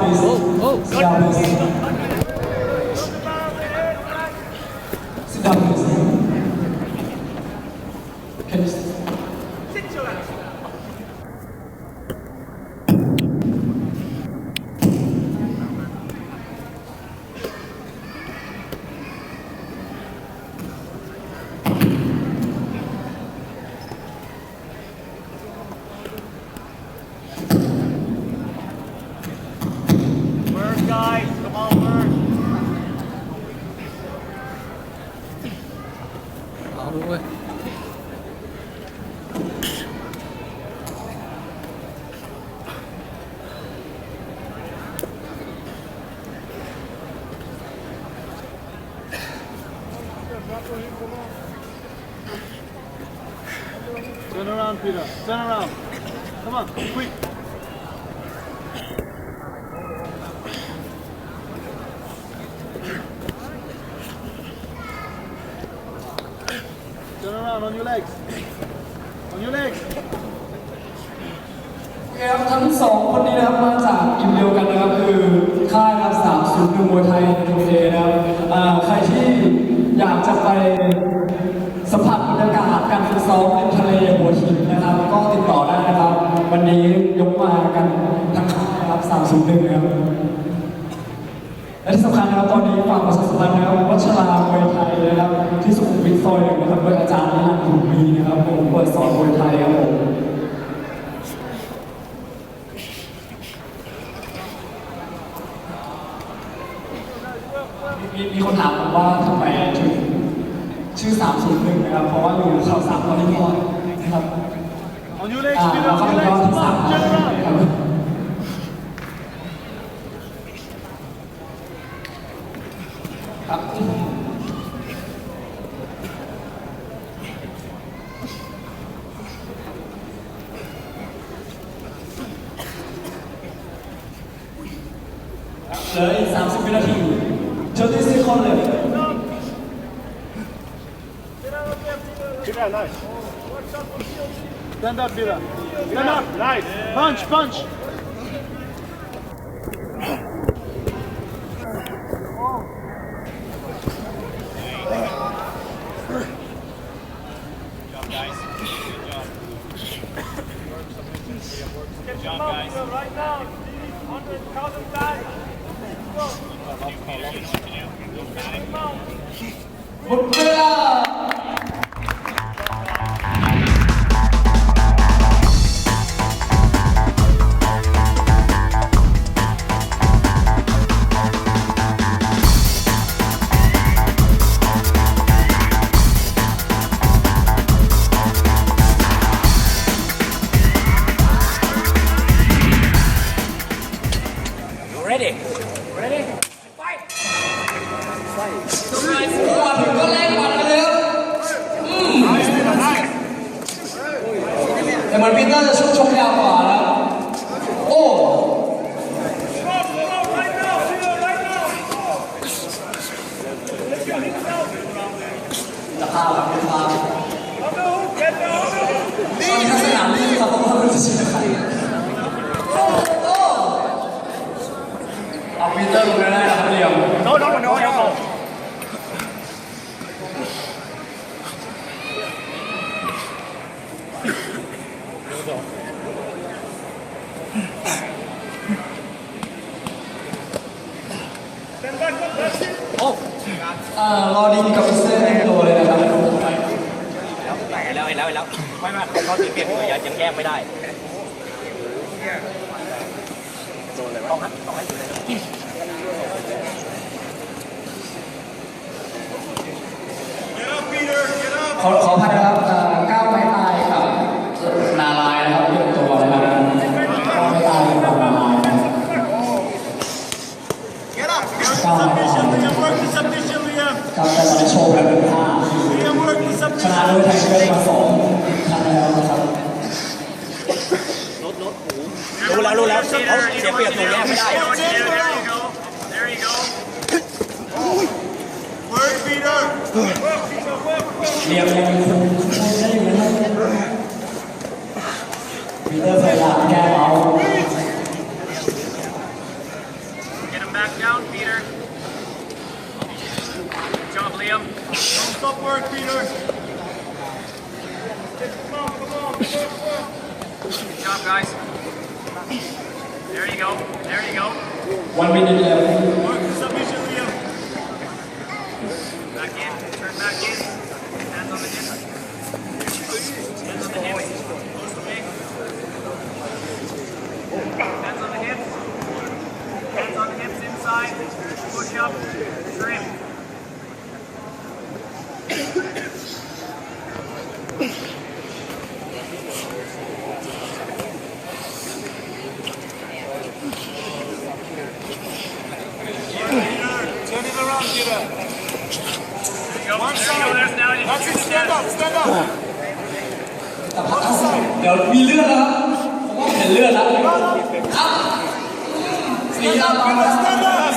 oh, oh. guys. Come over. All the way. Turn around, Peter. Turn around. Come on, quick. Turn around on your legs. On your legs. เครับทั้งสองคนนี้นะครับมาจากทีมเดียวกันนะครับคือค่ายนะครับสามศูนย์หนึ่งมวยไทยโอเคนะครับอ่าใครที่อยากจะไปสัมผัสบรรยากาศการฝึกซ้อมในทะเลหัวหินนะครับ ก็ติดต่อได้นะครับ วันนี้ยกมากันทั้งค่ายนะครับสามศูนย์หนึ่งนะครับ และที่สำคัญนะครับตอนนี้ฝากประชาสัมพันธ์นะครับวัชรามวยไทยนะครับที่สุขุมวิทซอยหนึ่งนะครับโดยอาจารย์นิรันดร์ขุนมีนะครับผมเปิดสอนมวยไทยครับผมมีมีคนถามผมว่าทำไมถึงชื่อ 301 นะครับ เพราะว่าอยู่ข่าวสามตอนนี้ก่อนนะครับ On your legs, อ่า Peter. เรา On เข้า your ไปย้อน legs. ที่ Come สาม on, นะ turn ครับ around. ครับ เหลืออีก30วินาที30 seconds left Peter, nice. Stand up, Peter. Stand up. Nice. Punch, punch. Get your mouth here right now. See, 100,000 guys. 못 보여! En Malvinas es รอดีกับเซอร์แต่งตัวเลยนะครับแล้วแต่แล้วแล้วแล้วไม่ไม่เขาตีเปลี่ยนตัวยังแยกไม่ได้ต้องให้ต้องให้อยู่เลยขอขออภัยนะครับเอ่อก้าวไม้ตายกับนาลายนะครับเรียกตัวนะครับก้าวไม้ตายกับนาลายนะครับ Get up. Work the submission, Liam. Work the submission, Liam. ครับแต่เราได้โชว์แบบเป็นท่าชนะด้วยไทยได้มาสองครั้งแล้วนะครับรู้แล้วรู้แล้วเขาเสียเปรียบตัวแยกไม่ได้ There you go. There you go. Work, Peter. เรียงยังคงได้อยู่นะครับปีเตอร์พยายามแก้เมา job, Liam. Don't stop work, Peter. Good job, guys. There you go. There you go. one minute left Work the submission, Liam. Back in. Turn back in. Hands on the hips. Hands on the hips. Close the wing. Hands on the hips. Hands on the hips inside. Push up. Trim. There you go. There you go. There's now. That's it. Stand up. Stand up. เดี๋ยวมีเลือดนะครับผมว่าเห็นเลือดแล้วครับสีดำมาแล้ว Stand up. Stand up.